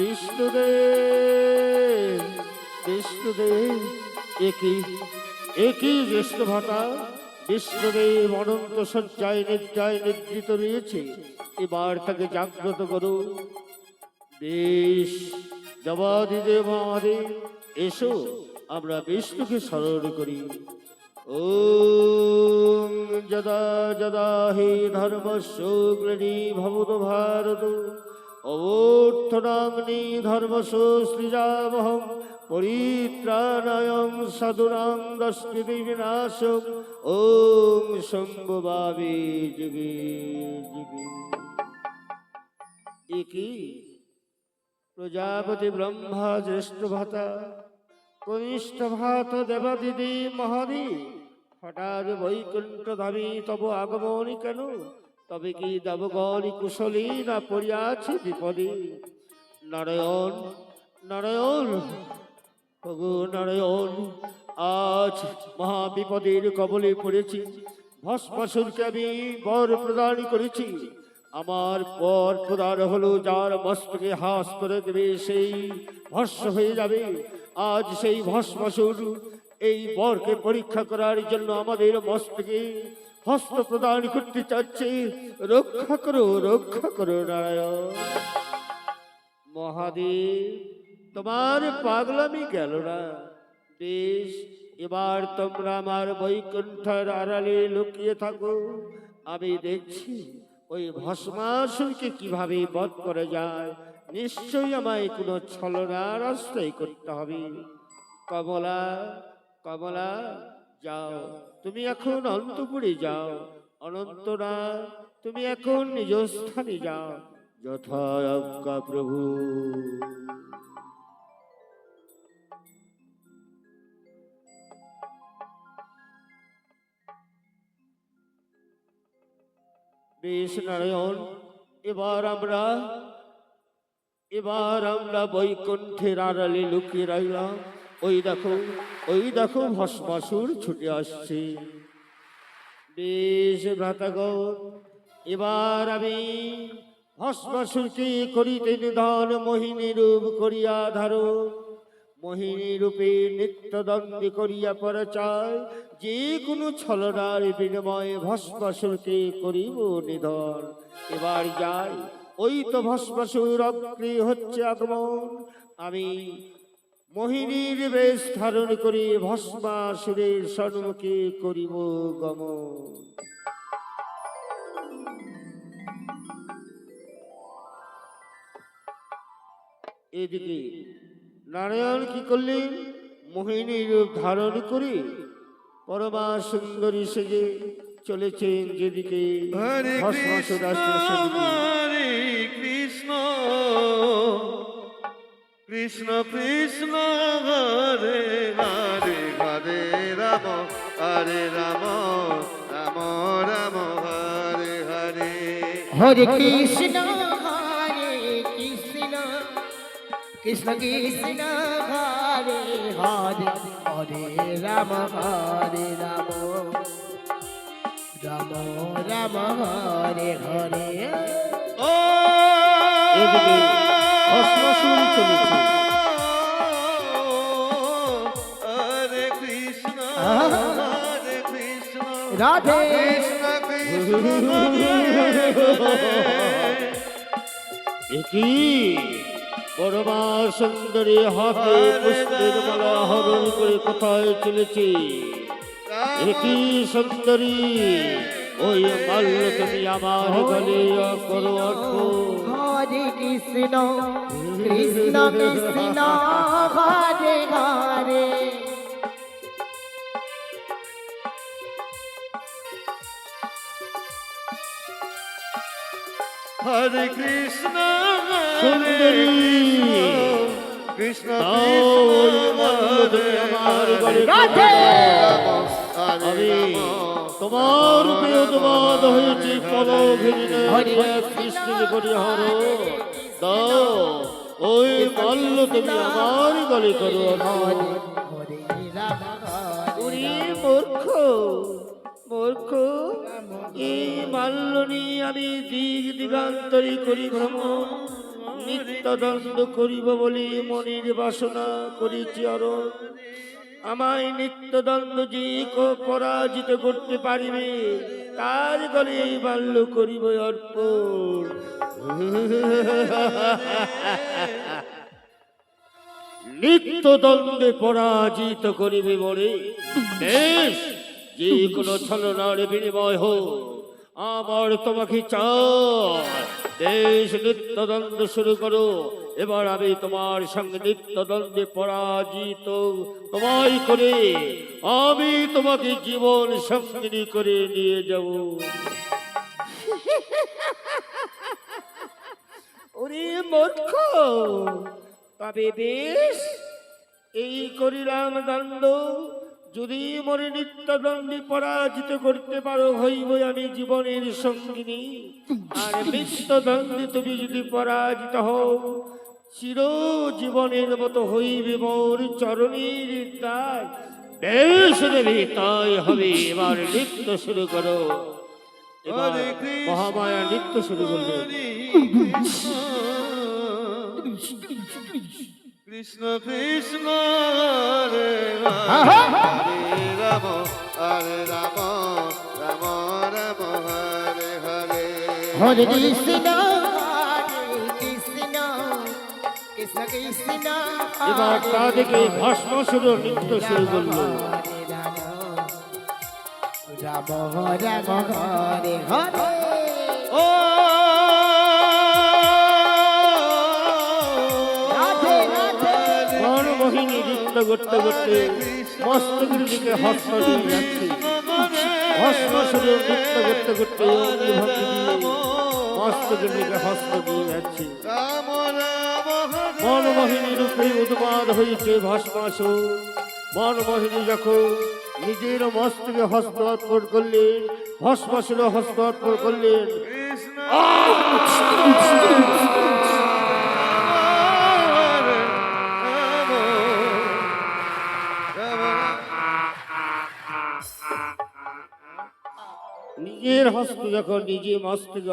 বিষ্ণুদেব বিষ্ণুদেব, একই একই জ্যেষ্ঠ ভাতা বিষ্ণুদেব অনন্ত সজ্জায় নিদ্রায় নিদ্রিত রয়েছে। এবার তাকে জাগ্রত করুন বেশ, জবাদিদেব আমাদের, এসো, আমরা বিষ্ণুকে স্মরণ করি। ওম যদা যদা হি ধর্মস্য গ্রণী ভবত ভারত। অবর্থনাগ্নি ধর্মস্য সৃজামহম পরিত্রাণায়ং সাধুনাং দস্কৃতি বিনাশম। ওম শম্ভুভাবে যুগে যুগে একই প্রজাপতি ব্রহ্মা জ্যেষ্ঠ ভাতা কনিষ্ঠ ভাত দেবাদিদি মহাদি, হঠাৎ বৈকুণ্ঠ ধামী তব আগমনী কেন? তবে কি দেবগণী কুশলী না পড়িয়াছে বিপদে? নারায়ণ নারায়ণ ভগু নারায়ণ আজ মহা বিপদের কবলে পড়েছি। ভস্মাসুরকে আমি বর প্রদান করেছি। আমার পর প্রদান হলো যার মস্তকে হাস করে দেবে সেই ভস্ম হয়ে যাবে। আজ সেই ভস্মাসুর এই বরকে পরীক্ষা করার জন্য আমাদের মস্তকে হস্ত প্রদান করতে চাচ্ছে। রক্ষা করো রক্ষা করো নারায়ণ। মহাদেব, তোমার পাগলামি গেল না। বেশ, এবার তোমরা আমার বৈকুণ্ঠের আড়ালে লুকিয়ে থাকো। আমি দেখছি ওই ভস্মাসুরকে কীভাবে বধ করে যায়। নিশ্চয়ই আমায় কোনো ছলনার আশ্রয় করতে হবে। কমলা কমলা যাও, তুমি এখন অন্তপুরে যাও, অনন্তরা, তুমি এখন নিজ স্থানে যাও যথা প্রভু। বেশ নারায়ণ, এবার আমরা এবার আমরা বৈকুণ্ঠের আড়ালে লুকিয়ে রইলাম। ওই দেখো ওই দেখো ভস্মাসুর ছুটে আসছে। বেশ ভ্রাতাগণ এবার আমি ভস্মাসুরকে করিতে নিধন মোহিনী রূপ করিয়া ধারো। মোহিনী রূপে নিত্যদণ্ডে করিয়া পরচায়, যে কোনো ছলনার বিনিময়ে ভস্মাসুরকে করিব নিধন। এবার যাই, ওই তো ভস্মাসুর অগ্রে হচ্ছে আগমন। আমি মোহিনীর বেশ ধারণ করে ভস্মাসুরের সম্মুখে করিব গম এদিকে নারায়ণ কি করলেন? মোহিনী রূপ ধারণ করে পরমা সুন্দরী সেজে চলেছেন যেদিকে ভস্মাসুর সেদিকে। কৃষ্ণ কৃষ্ণ হরে হরে হরে রাম হরে রাম রাম রাম হরে হরে। হরে কৃষ্ণ হরে কৃষ্ণ কৃষ্ণ কৃষ্ণ হরে হরে হরে রাম হরে রাম। রাম রাম হরে হরে। ও ভস্মাসুর চলেছে হরে কৃষ্ণ হরে রাধে। একই পরমা সুন্দরী হাতে পুষ্পের মালা হরণ করে কোথায় চলেছে? একই সুন্দরী ওই মাল্য তুমি আমার গলে করো হরে কৃষ্ণ কৃষ্ণ কৃষ্ণ হরে হরে। হরে কৃষ্ণ কৃষ্ণ কৃষ্ণ আমার আমি তোমার বেদবাদ হয়েছে পদ হরে কৃষ্ণের করি হর দাও ওই মাল্য তুমি আমার গলে করো ওরে মূর্খ মূর্খ। এই মাল্য নিয়ে আমি দিক দিগান্তরি করি ভ্রমণ নিত্যদণ্ড করিব বলি মনের বাসনা করেছি অরণ আমায় নিত্যদণ্ড যে ক- পরাজিত করতে পারিবে। তার গলে এই বাল্য করিব অর্পণ। নিত্যদ্বন্দ্বে পরাজিত করিবে বলে যে কোনো ছলনার বিনিময় হোক। আমার তোমাকে চাই। বেশ নিত্যদ্বন্দ্ব শুরু করো। এবার আমি তোমার সঙ্গে নিত্যদ্বন্দ্বে পরাজিত। তোমায় করে আমি তোমাকে জীবন সঙ্গিনী করে নিয়ে যাব। মূর্খ! তবে বেশ, এই করিলাম দণ্ড। যদি মরে নিত্যদণ্ডী পরাজিত করতে পারো হইব আমি জীবনের সঙ্গিনী। আর মৃত্যুদণ্ডী তুমি যদি পরাজিত হও চির জীবনের মতো হইবে মোর চরণীর দায় বেশ দেবী তাই হবে এবার নৃত্য শুরু করো। এবার মহামায়া নৃত্য শুরু করল কৃষ্ণ কৃষ্ণ হরে হরে রাম হরে রাম রাম রাম হরে হরে। হরে কৃষ্ণ। হরে কৃষ্ণ কৃষ্ণ কৃষ্ণ এবার তা ভস্মাসুর নৃত্য শুরু করল রাম। রাম হরে হরে। ও মনমোহিনী নৃত্য করতে করতে মস্তকের দিকে হস্ত দিয়ে যাচ্ছে। ভস্মাসুর নৃত্য করতে করতে মস্তকের দিকে হস্ত দিয়ে যাচ্ছে। মনমোহিনী রূপে উদ্মাদ হয়েছে ভস্মাসুর মনমোহিনী যখন নিজের মস্তকে হস্ত অর্পণ করলেন, ভস্মাসুর হস্ত অর্পণ করলেন হস্ত যখন নিজে মস্তকে